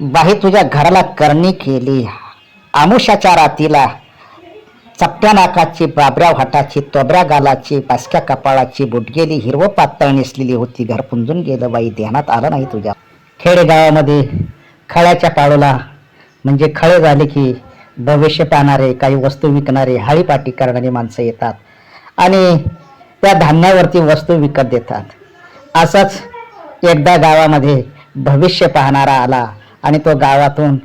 बाई तुझ्या घराला करणी केली. आमुषाच्या रातीला चपट्या नाकाची बाबऱ्या वाटाची तोबऱ्या गालाची पासक्या कपाळाची बुटगेली हिरवं पातळ नेसलेली होती. घर पुंजून गेलं बाई ध्यानात आलं नाही तुझ्या. खेडेगावामध्ये खळ्याच्या पाळूला म्हणजे खळे झाले की भविष्य पाहणारे काही वस्तू विकणारे हाळीपाटी करणारी माणसं येतात आणि त्या धान्यावरती वस्तू विकत देतात. असंच एकदा गावामध्ये भविष्य पाहणारा आला. आणि तो गावातून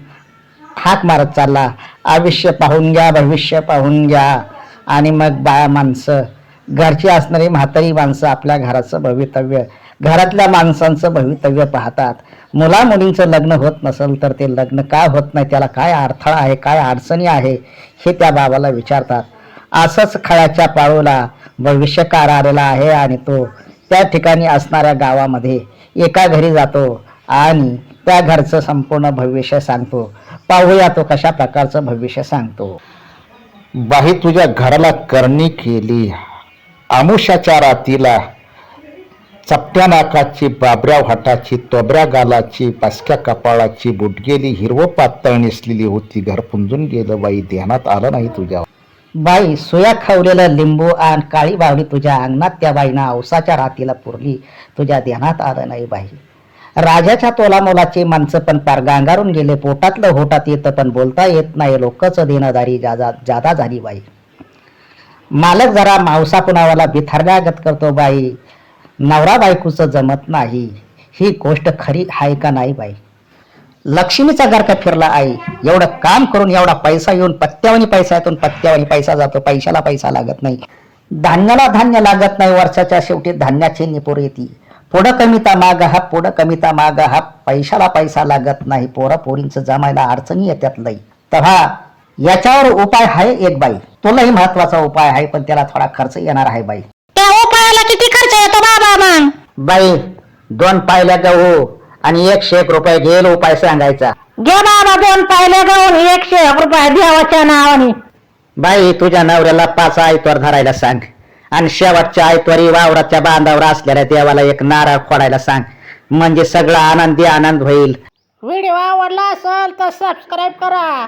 हाक मारत चालला आयुष्य पाहून घ्या भविष्य पाहून घ्या. आणि मग बाया माणसं घरची असणारी म्हातारी माणसं आपल्या घराचं भवितव्य घरातल्या माणसांचं भवितव्य पाहतात. मुला मुलींचं लग्न होत नसेल तर ते लग्न का होत नाही त्याला काय अडथळा आहे काय अडचणी आहे हे त्या बाबाला विचारतात. असंच खळ्याच्या पाळूला भविष्यकार आलेला आहे आणि तो त्या ठिकाणी असणाऱ्या गावामध्ये एका घरी जातो आणि त्या घरचं संपूर्ण भविष्य सांगतो. पाहूया तो कशा प्रकारचं भविष्य सांगतो. बाई तुझ्या घराला करणी केली. आमुषाच्या रातीला चपट्या नाकाची बाबऱ्या वाटाची तोबऱ्या गालाची पासक्या कपाळाची बुटगेली हिरवं पातळ नेसलेली होती. घर पुंजून गेलं. बाई ध्यानात आलं नाही तुझ्या बाई सोया खावलेलं लिंबू आणि काळी बावडी तुझ्या अंगणात त्या बाईनं औसाच्या रातीला पुरली. तुझ्या ध्यानात आलं नाही बाई. राजाच्या तोलामोलाची माणसं पण पार गांगारून गेले. पोटातलं होटात येतं पण बोलता येत नाही. लोकच देणदारी जादा जादा झाली बाई. मालक जरा मावसा कुणावाला बिथारल्यागत करतो बाई. नवरा बायकोचं जमत नाही. ही गोष्ट खरी आहे का नाही बाई? लक्ष्मीचा गारका फिरला आहे एवढं काम करून एवढा पैसा येऊन पत्त्यावानी पैसा येतून पत्त्यावानी पैसा जातो. पैशाला पैसा लागत नाही. धान्याला धान्य लागत नाही. वर्षाच्या शेवटी धान्याची निपूर येते. पुढं कमिता माग हा पुढं कमिता माग हा पैशाला पैसा लागत नाही. पोरा पोरींचं जमायला अडचणी येतात लई. तर हा याच्यावर उपाय आहे एक बाई. तोलाही महत्त्वाचा उपाय आहे पण त्याला थोडा खर्च येणार आहे बाई. त्या उपायाला किती खर्च येतो बाबा मग? बाई दोन पायल्या गहू आणि एकशे एक रुपये घेईल उपाय सांगायचा. घे बाबा दोन पाहिले गहून एकशे एक रुपये देवाच्या नावाने. बाई तुझ्या नवऱ्याला पाच आयतवार धरायला सांग. आणि शेवटच्या आयतवारी वावराच्या बांधावर असलेल्या देवाला एक नारळ फोडायला सांग. म्हणजे सगळा आनंदी आनंद होईल. व्हिडिओ आवडला असेल तर सबस्क्राईब करा.